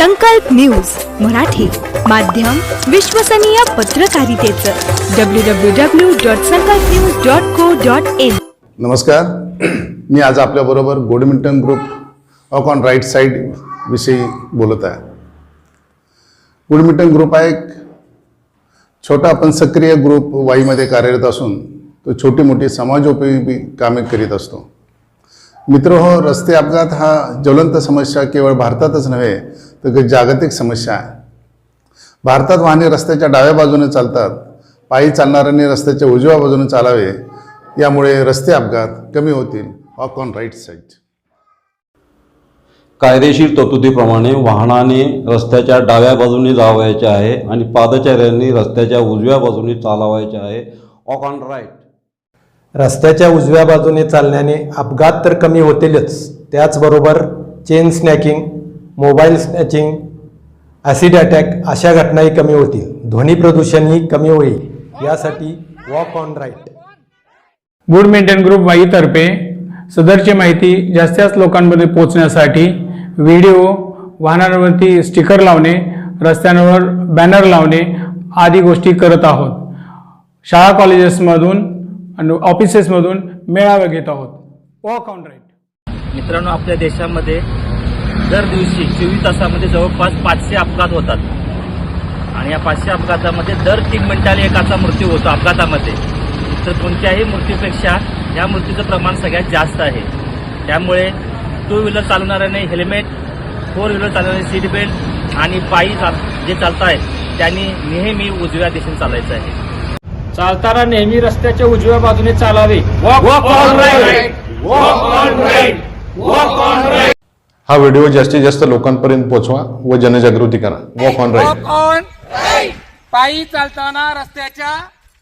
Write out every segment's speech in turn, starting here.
संकल्प न्यूज मराठी माध्यम विश्वसनीय पत्रकारितेचं. W W W dot Sankalp news dot co dot in नमस्कार. मी आज आपल्याबरोबर गोडमिंटन group walk on right side विषयी बोलत आहे. गुडमिंटन ग्रुप हा एक छोटा पण सक्रिय ग्रुप वाईमध्ये कार्यरत असून तो छोटी मोठी समाजोपयोगी कामे करीत असतो. मित्र हो रस्ते अपघात हा ज्वलंत समस्या केवळ भारतातच नव्हे तर जागतिक समस्या आहे. भारतात वाहने रस्त्याच्या डाव्या बाजूने चालतात पायी चालणाऱ्यांनी रस्त्याच्या उजव्या बाजूने चालावे यामुळे रस्ते अपघात कमी होतील. वॉक ऑन राईट साईड कायदेशीर तरतुदीप्रमाणे वाहनाने रस्त्याच्या डाव्या बाजूने जावायचे आहे आणि पादचाऱ्यांनी रस्त्याच्या उजव्या बाजूने चालवायचे आहे. ऑक ऑन राईट रस्त्याच्या उजव्या बाजूने चालण्याने अपघात तर कमी होतीलच. त्याचबरोबर chain snacking mobile snatching acid attack अशा घटनाही कमी होतील. ध्वनी प्रदूषणही कमी होईल. यासाठी walk on right. Good maintain group वाईतर्फे सदरची माहिती जास्तीत जास्त लोकांमध्ये पोहोचण्यासाठी व्हिडिओ वाहनांवरती स्टिकर लावणे रस्त्यांवर बॅनर लावणे आदी गोष्टी करत आहोत. शाळा कॉलेजेसमधून आणि ऑफिसेसमधून मेळावे घेत आहोत. Walk on right. मित्रांनो आपल्या देशामध्ये दर दिवशी चोवीस तासामध्ये जवळपास पाचशे अपघात होतात. आणि या पाचशे अपघातामध्ये दर तीन मिनिटाला एकाचा मृत्यू होतो अपघातामध्ये. तर कोणत्याही मृत्यूपेक्षा या मृत्यूचं प्रमाण सगळ्यात जास्त आहे. त्यामुळे टू व्हीलर चालवणाऱ्याने हेल्मेट फोर व्हीलर चालवणारे सीट बेल्ट आणि पायी चाल जे चालत आहेत त्यांनी नेहमी उजव्या दिशेने चालायचं आहे. चालताना नेहमी रस्त्याच्या उजव्या बाजूने चालावे. हा व्हिडिओ जास्तीत जास्त लोकांपर्यंत पोहोचवा व जनजागृती करा. वॉक ऑन राईट पायी चालताना रस्त्याच्या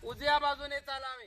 उजव्या बाजूने चालावे.